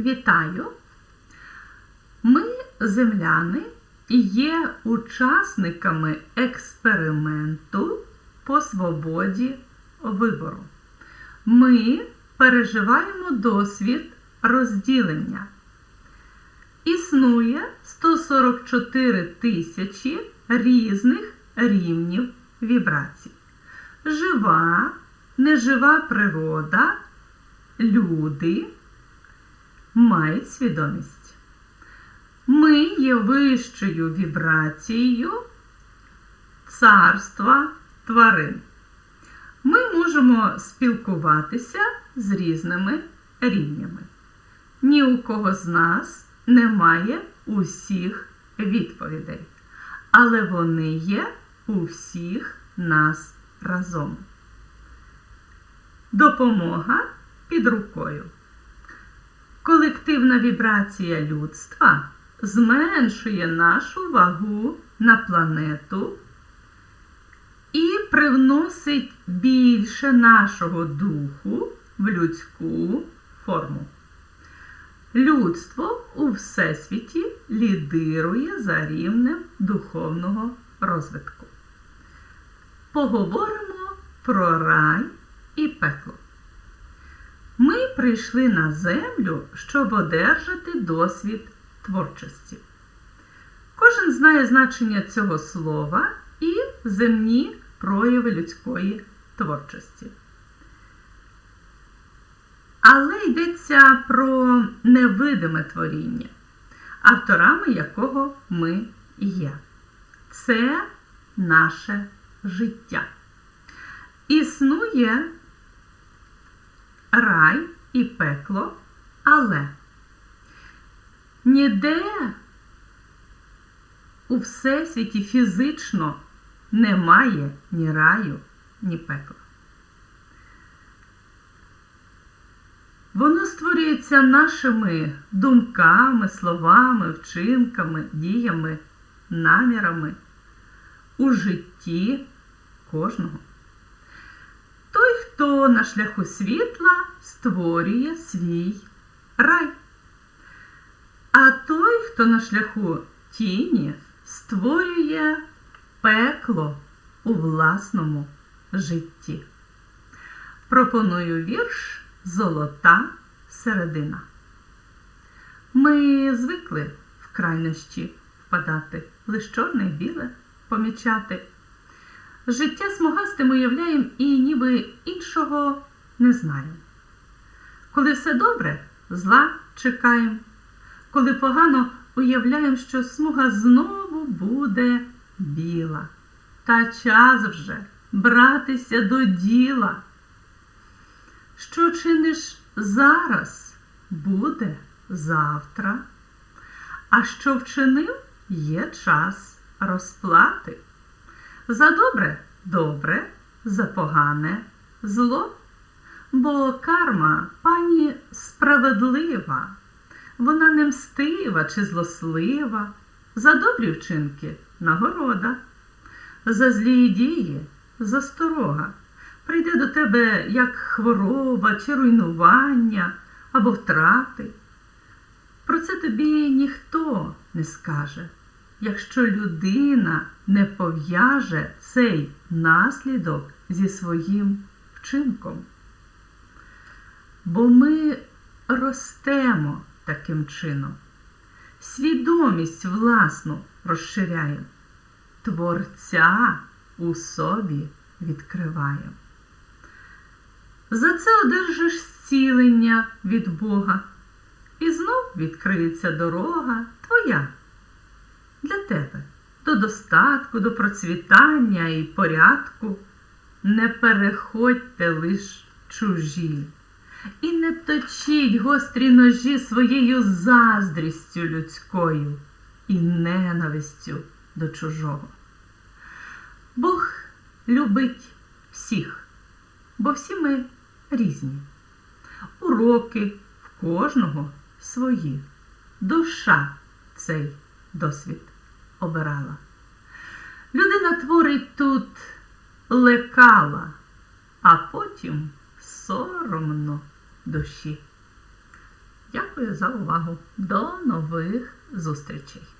Вітаю! Ми, земляни, є учасниками експерименту по свободі вибору. Ми переживаємо досвід розділення. Існує 144 тисячі різних рівнів вібрацій. Жива, нежива природа, люди мають свідомість. Ми є вищою вібрацією царства тварин. Ми можемо спілкуватися з різними рівнями. Ні у кого з нас немає усіх відповідей, але вони є у всіх нас разом. Допомога під рукою. Колективна вібрація людства зменшує нашу вагу на планету і привносить більше нашого духу в людську форму. Людство у всесвіті лідирує за рівнем духовного розвитку. Поговоримо про рай і пекло. Ми прийшли на землю, щоб одержати досвід творчості. Кожен знає значення цього слова і земні прояви людської творчості. Але йдеться про невидиме творіння, авторами якого ми є. Це наше життя. Існує рай і пекло, але ніде у всесвіті фізично немає ні раю, ні пекла. Воно створюється нашими думками, словами, вчинками, діями, намірами у житті кожного. Хто на шляху світла створює свій рай. А той, хто на шляху тіні, створює пекло у власному житті. Пропоную вірш Золота середина. Ми звикли в крайнощі впадати, лиш чорне й біле помічати. Життя смугастим уявляємо і ніби іншого не знаємо. Коли все добре, зла чекаємо. Коли погано уявляємо, що смуга знову буде біла. Та час вже братися до діла. Що чиниш зараз, буде завтра. А що вчинив, є час розплати. За добре добре, за погане зло. Бо карма пані справедлива, вона не мстива чи злослива, за добрі вчинки нагорода, за злі дії засторога. Прийде до тебе як хвороба чи руйнування або втрати. Про це тобі ніхто не скаже якщо людина не пов'яже цей наслідок зі своїм вчинком. Бо ми ростемо таким чином, свідомість власну розширяємо, Творця у собі відкриваємо. За це одержиш зцілення від Бога, і знов відкриється дорога твоя для тебе до достатку, до процвітання і порядку. Не переходьте лиш чужі. І не точіть гострі ножі своєю заздрістю людською і ненавистю до чужого. Бог любить всіх, бо всі ми різні. Уроки в кожного свої. Душа цей досвід обирала. Людина творить тут лекала, а потім соромно душі. Дякую. За увагу. До нових зустрічей!